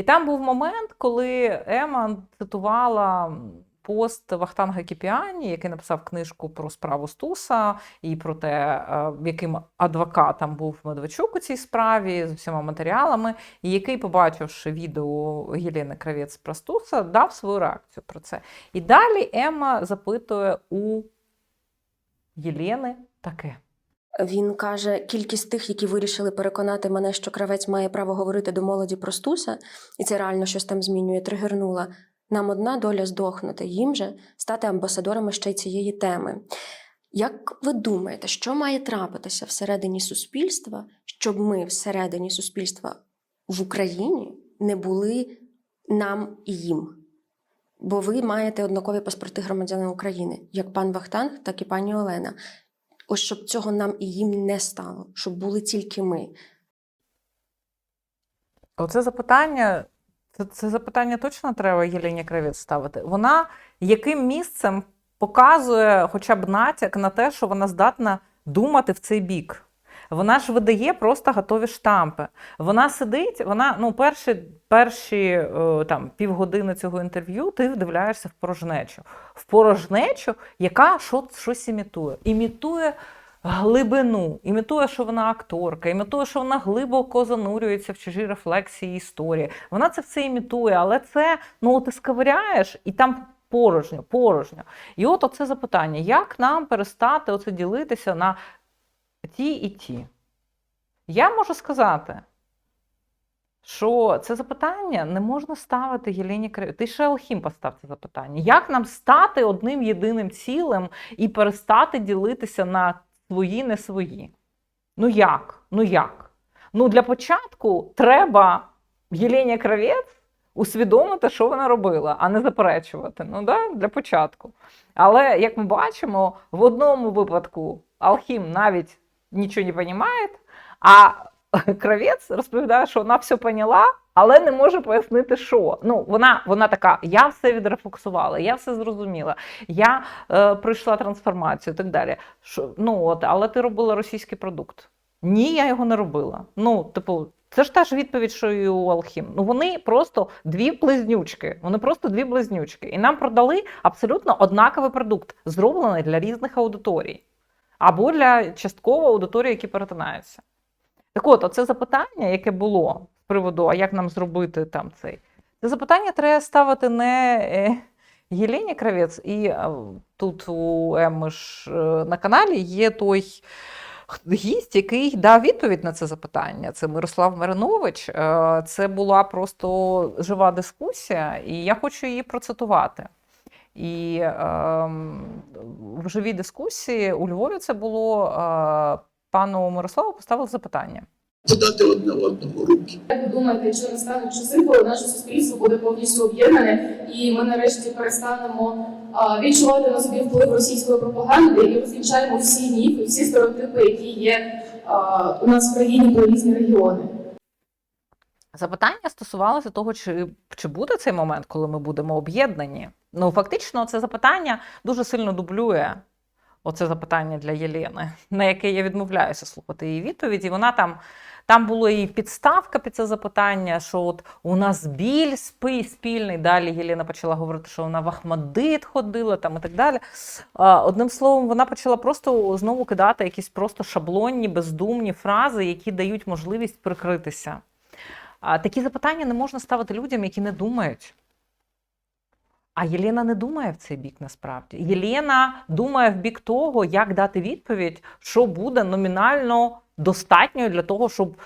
І там був момент, коли Ема цитувала пост Вахтанга Кіпіані, який написав книжку про справу Стуса і про те, е, яким адвокатом був Медведчук у цій справі з усіма матеріалами, і який, побачивши відео Єлени Кравець про Стуса, дав свою реакцію про це. І далі Ема запитує у Єлени таке. Він каже, кількість тих, які вирішили переконати мене, що кравець має право говорити до молоді про Стуса, і це реально щось там змінює, тригернула. Нам одна доля здохнути, їм же стати амбасадорами ще й цієї теми. Як ви думаєте, що має трапитися всередині суспільства, щоб ми всередині суспільства в Україні не були нам і їм? Бо ви маєте однакові паспорти громадянина України, як пан Вахтанг, так і пані Олена. Ось щоб цього нам і їм не стало, щоб були тільки ми. Оце запитання, це, запитання точно треба Єлені Кравець ставити. Вона яким місцем показує хоча б натяк на те, що вона здатна думати в цей бік. Вона ж видає просто готові штампи. Вона сидить, вона ну, перші, перші е, там, півгодини цього інтерв'ю ти вдивляєшся в порожнечу. В порожнечу, яка що, щось імітує. Імітує глибину, імітує, що вона акторка, імітує, що вона глибоко занурюється в чужі рефлексії історії. Вона це все імітує, але це ну, ти сковиряєш і там порожньо, порожньо. І от оце запитання: як нам перестати оце ділитися на ті і ті? Я можу сказати, що це запитання не можна ставити Єлені Кравець. Ти ще Алхім постав це запитання. Як нам стати одним єдиним цілим і перестати ділитися на свої, не свої? Ну як? Ну як? Ну для початку треба Єлені Кравець усвідомити, що вона робила, а не заперечувати. Ну да, для початку. Але як ми бачимо, в одному випадку Алхім навіть нічого не розуміє, а Кравець розповідає, що вона все поняла, але не може пояснити, що. Ну, вона, вона така: я все відрефлексувала, я все зрозуміла, я е, пройшла трансформацію і так далі. Що, ну, от, але ти робила російський продукт. Ні, я його не робила. Ну, типу, це ж та ж відповідь, що і у Алхім. Ну вони просто дві близнючки. Вони просто дві близнючки. І нам продали абсолютно однаковий продукт, зроблений для різних аудиторій. Або для частково аудиторії, які перетинаються. Так от, оце запитання, яке було з приводу, а як нам зробити там цей. Це запитання треба ставити не е, Єлені Кравець, і е, тут у Емми ж е, на каналі є той гість, який дав відповідь на це запитання. Це Мирослав Маринович. Це була просто жива дискусія, і я хочу її процитувати. І е, в живій дискусії у Львові це було е, пану Мирославу поставили запитання. подати одне одному руки. Як ви думаєте, чи настануть часи, коли наше суспільство буде повністю об'єднане, і ми нарешті перестанемо а, відчувати на собі вплив російської пропаганди і розвінчаємо всі міфи, всі стереотипи, які є а, у нас в країні про різні регіони? Запитання стосувалося того, чи, чи буде цей момент, коли ми будемо об'єднані. Ну, фактично, це запитання дуже сильно дублює оце запитання для Єлени, на яке я відмовляюся слухати її відповіді. Вона там. Там була і підставка під це запитання, що от у нас біль спи спільний. Далі Єлена почала говорити, що вона в Ахмадит ходила там і так далі. Одним словом, вона почала просто знову кидати якісь просто шаблонні, бездумні фрази, які дають можливість прикритися. Такі запитання не можна ставити людям, які не думають. А Єлена не думає в цей бік насправді. Єлена думає в бік того, як дати відповідь, що буде номінально достатньо для того, щоб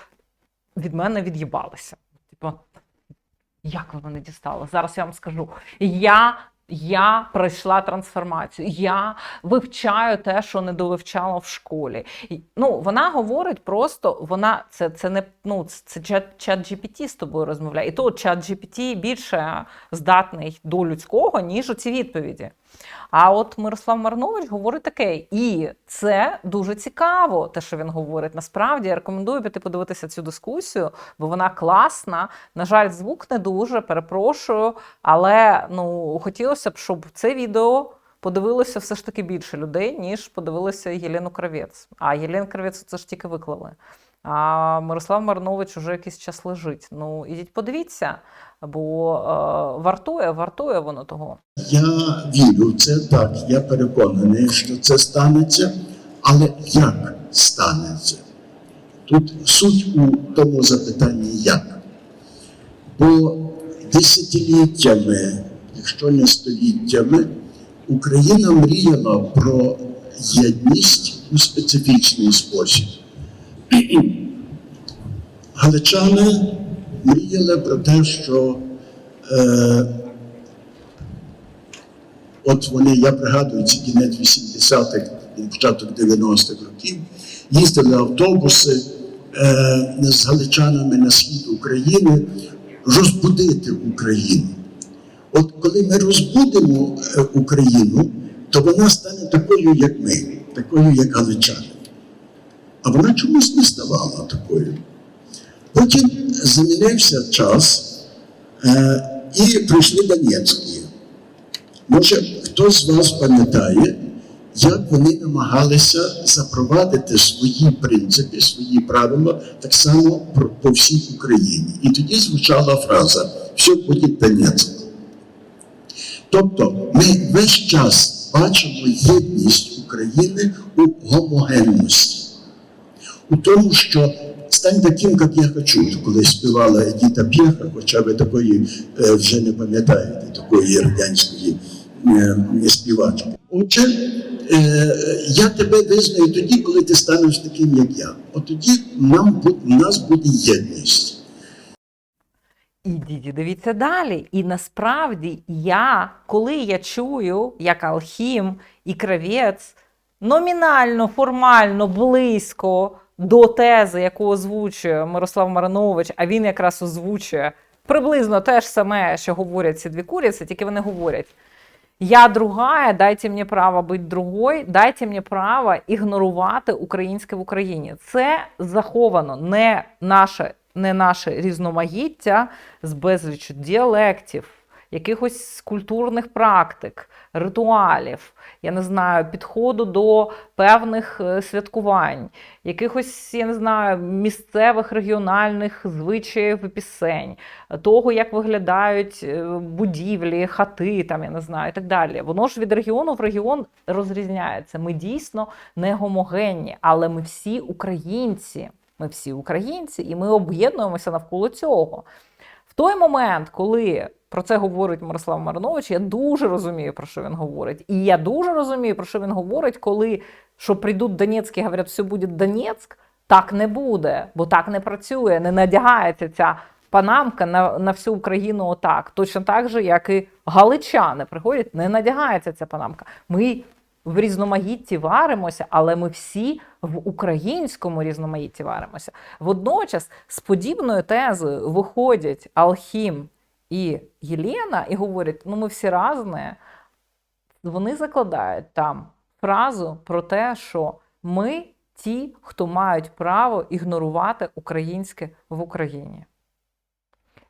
від мене від'їбалися. Типу, як ви мене дістали? Зараз я вам скажу. Я, я пройшла трансформацію, я вивчаю те, що не довивчала в школі. Ну, вона говорить просто, вона це, це не ну, це чат GPT з тобою розмовляє. І то чат GPT більше здатний до людського, ніж у ці відповіді. А от Мирослав Марнович говорить таке, і це дуже цікаво, те, що він говорить. Насправді я рекомендую піти подивитися цю дискусію, бо вона класна. На жаль, звук не дуже, перепрошую. Але ну хотілося б, щоб це відео подивилося все ж таки більше людей, ніж подивилося Єлену Кравець. А Єлену Кравець це ж тільки виклали. А Мирослав Маринович уже якийсь час лежить. Ну, ідіть подивіться, бо е, вартує, вартує воно того. Я вірю в це так. Я переконаний, що це станеться, але як станеться? Тут суть у тому запитанні як. Бо десятиліттями, якщо не століттями, Україна мріяла про єдність у специфічний спосіб. Галичани мріяли про те, що е, От вони, я пригадую, ці кінець 80-х, і початок 90-х років, їздили автобуси е, з галичанами на схід України розбудити Україну. От коли ми розбудимо е, Україну, то вона стане такою, як ми, такою, як галичани. А вона чомусь не ставала такою. Потім замінився час, е, і прийшли Донецькі. Може, хтось з вас пам'ятає, як вони намагалися запровадити свої принципи, свої правила так само по всій Україні. І тоді звучала фраза все буде Донецьк. Тобто ми весь час бачимо єдність України у гомогенності, у тому, що стань таким, як я хочу, колись співала Едіта П'єха, хоча ви такої е, вже не пам'ятаєте, такої радянської е, співачки. Отже, е, я тебе визнаю тоді, коли ти станеш таким, як я. От тоді нам, в нас буде єдність. Ідіть і дивіться далі. І насправді я, коли я чую, як Алхім і Кравець номінально, формально, близько до тези, яку озвучує Мирослав Маринович, а він якраз озвучує приблизно те ж саме, що говорять ці дві куриці, тільки вони говорять. Я другая, дайте мені право бути другой, дайте мені право ігнорувати українське в Україні. Це заховано не наше, не наше різноманіття з безліччю діалектів, якихось культурних практик, ритуалів, я не знаю, підходу до певних е, святкувань, якихось, я не знаю, місцевих регіональних звичаїв і пісень, того, як виглядають е, будівлі, хати, там я не знаю, і так далі. Воно ж від регіону в регіон розрізняється. Ми дійсно не гомогенні, але ми всі українці. Ми всі українці, і ми об'єднуємося навколо цього. В той момент, коли про це говорить Мирослав Маринович, я дуже розумію, про що він говорить. І я дуже розумію, про що він говорить, коли що прийдуть Донецькі, говорять, все буде Донецьк. Так не буде, бо так не працює, не надягається ця панамка на, на всю Україну отак. Точно так же, як і галичани приходять, не надягається ця панамка. Ми в різноманітті варимося, але ми всі в українському різноманітті варимося. Водночас з подібною тезою виходять Алхім і Єлена і говорять: ну ми всі разні. Вони закладають там фразу про те, що ми ті, хто мають право ігнорувати українське в Україні.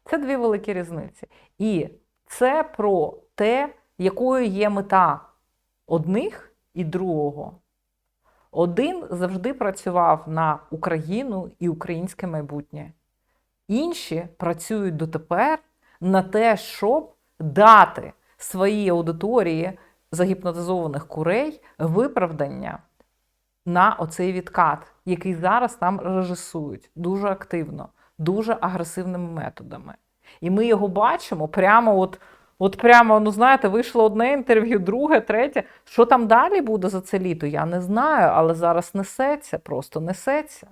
Це дві великі різниці. І це про те, якою є мета одних і другого. Один завжди працював на Україну і українське майбутнє. Інші працюють дотепер на те, щоб дати своїй аудиторії загіпнотизованих курей виправдання на оцей відкат, який зараз там режисують дуже активно, дуже агресивними методами. І ми його бачимо прямо от. От прямо, ну знаєте, вийшло одне інтерв'ю, друге, третє. Що там далі буде за це літо, я не знаю, але зараз несеться, просто несеться.